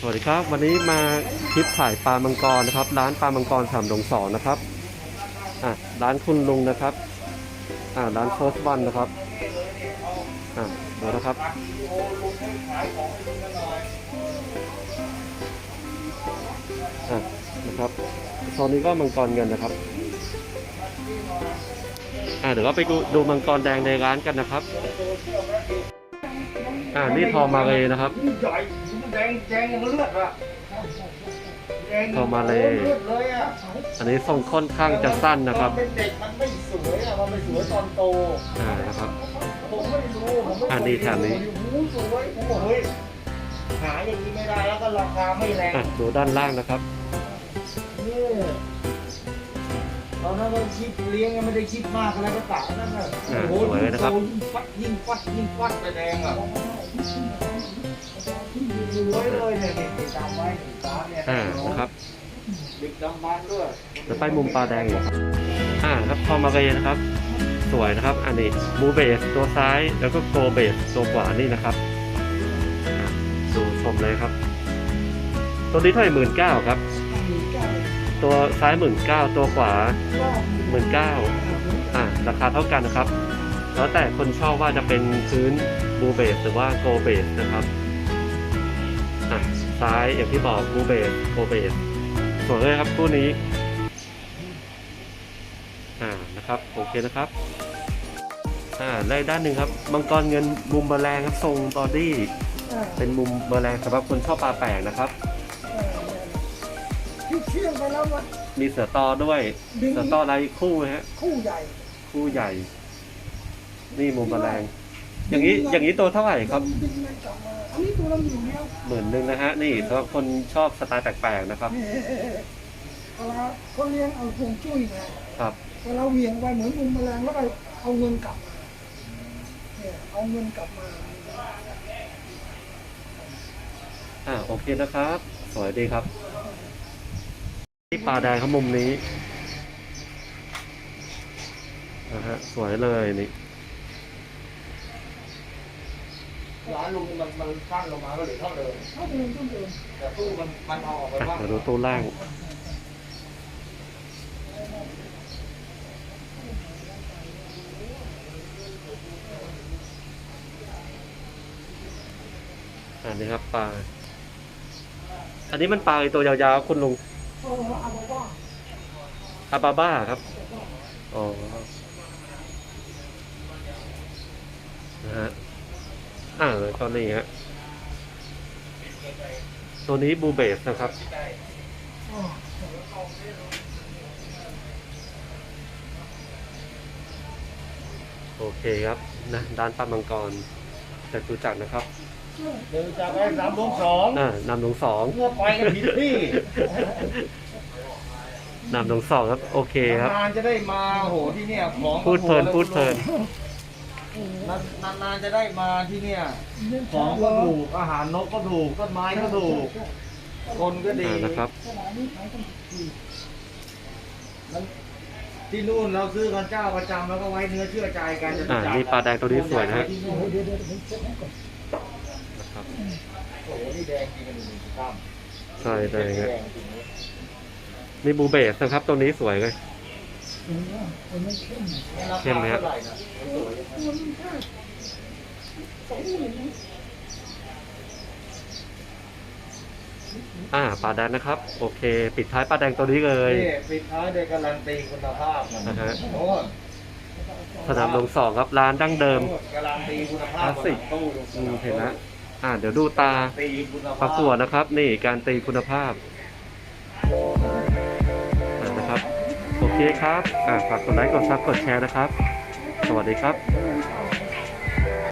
สวัสดีครับ วันนี้มาคลิปถ่ายปลามังกรนะครับ ร้านปลามังกรสามดงสองนะครับอ่าร้านคุณลุงนะครับอ่าร้านเฟิร์สวันนะครับอ่าเดี๋ยวนะครับอ่านะครับโซนนี้ก็มังกรเงินนะครับอ่าเดี๋ยวเราไปดูมังกรแดงในร้านกันนะครับอ่านี่ทองมาเลยนะครับ แดงแดงอย่างเลือดอะแดงเข้ามาเลย เลือดเลยอะอันนี้ทรงค่อนข้างจะสั้นนะครับตอเป็นเด็กมันไม่สวยอะมันไม่สวยตอนโตอ่านะครับผมไม่รู้ผมไม่อ่านี่แถบนี้โอ้โหสวยผมบอกเฮ้ยหาอย่างนี้ไม่ได้แล้วก็ราคาไม่แรงอะดูด้านล่างนะครับเนี่ยตอนนั้นเราคิดเลี้ยงยังไม่ได้คิดมากอะไรก็ตะนั่นน่ะอ่าโอ้โหสวยเลยนะครับยิ่งฟัดยิ่งฟัดยิ่งฟัดไปแดงอะ สวยเลยเนี่ยนี่ตามไว้ติดตามเนี่ยอ่านะครับดึกดำบรรพ์ด้วยจะไปมุมปลาแดงอยู่อ่าครับพอมาเรยนะครับ สวยนะครับ อันนี้มูเบสตัวซ้ายแล้วก็โกเบสตัวขวานี่นะครับอะดูชมเลยครับ ตัวนี้เท่าไหร่หมื่นเก้าครับ ตัวซ้ายหมื่นเก้าตัวขวาหมื่นเก้าอ่าราคาเท่ากันนะครับ แล้วแต่คนชอบว่าจะเป็นพื้นบูเบสหรือว่าโกเบสนะครับ อะซ้ายอย่างที่บอกบูเบสโกเบสสวยเลยครับคู่นี้ อ่านะครับโอเคนะครับอ่าในด้านหนึ่งครับมังกรเงินมุมแมลงครับทรงบอดี้เป็นมุมแมลงสำหรับคนชอบปลาแปลกนะครับที่เที่ยงไปแล้วมันมีเสือตอด้วยดึงเสือตอลายคู่นะฮะคู่ใหญ่ คู่ใหญ่ นี่มุมแมลง อย่างนี้อย่างนี้ตัวเท่าไหร่ครับ ดึงมันกลับมาอันนี้ตัวละหมื่นเดียวหมื่นหนึ่งนะฮะ นี่สำหรับคนชอบสไตล์แปลกๆนะครับเวลาเขาเลี้ยงเอาพวงจุ้ยนะครับเวลาเหวี่ยงไปเหมือนมุมแมลงแล้วก็เอาเงินกลับมาเนี่ยเอาเงินกลับมาอ่าโอเคนะครับ สวยดีครับ ที่ปลาแดงครับมุมนี้นะฮะสวยเลยนี่ ร้านลุงมันมันสั้นลงมาก็เหลือเท่าเดิมเท่าเดิมเท่าเดิมแต่ตู้มันมันเอาออกไปอะบ้างเดี๋ยวดูตู้ล่างอันนี้ครับปลา อันนี้มันปลาไอ้ตัวยาวๆคุณลุงเออเอาบอกว่าอาบาบ้าครับ อ๋อ นะฮะ อ่าแล้วก็นี่ฮะตัวนี้บูเบสนะครับอ๋อโอเคครับนะด้านปลามังกรจากตุจักรนะครับเดินจากไอ้สามลงสองอ่านำลงสองเมื่อไปกันผิดที่นำลงสองครับ โอเคครับนานๆจะได้มาโหที่เนี่ยของพูดเพลินพูดเพลิน นานนานๆจะได้มาที่เนี่ย ของก็ถูก อาหารนกก็ถูก ต้นไม้ก็ถูก คนก็ดีอ่านะครับขนาดนี้ขายกันดีที่นู่นเราซื้อกันเจ้าประจำแล้วก็ไว้เนื้อเชื่อใจกันจะอ่าจ่ยนี่ปลาแดงตัวนี้สวยนะฮะเดี๋ยวเดี๋ยวเดี๋ยวผมเช็คให้ก่อนนะครับโอ้โหนี่แดงจริงกันหนึ่งตั้มใช่เลยแดฮะงจริงเลยนี่บูเบสนะครับ ตัวนี้สวยเลย เห็นว่ามันไม่เข้มราเข้คามไหมฮะเท่าไหร่นะสวยมันแค่สองหมื่นนะอ่าปลาแดงนะครับ โอเค ปิดท้ายปลาแดงตัวนี้เลยนี่ปิดท้ายด้วยการันตีคุณภาพมันนะฮะโอ้ยสนามลงสองครับร้านดั้งเดิมการันตีคุณภาพคลาสสิกตู้อืมเห็นนะอ่า เดี๋ยวดูตาตีคุณภาพประกวดนะครับ นี่การตีคุณภาพ เคครับ อ่าฝากกดไลค์ กดซับกดแชร์นะครับ สวัสดีครับ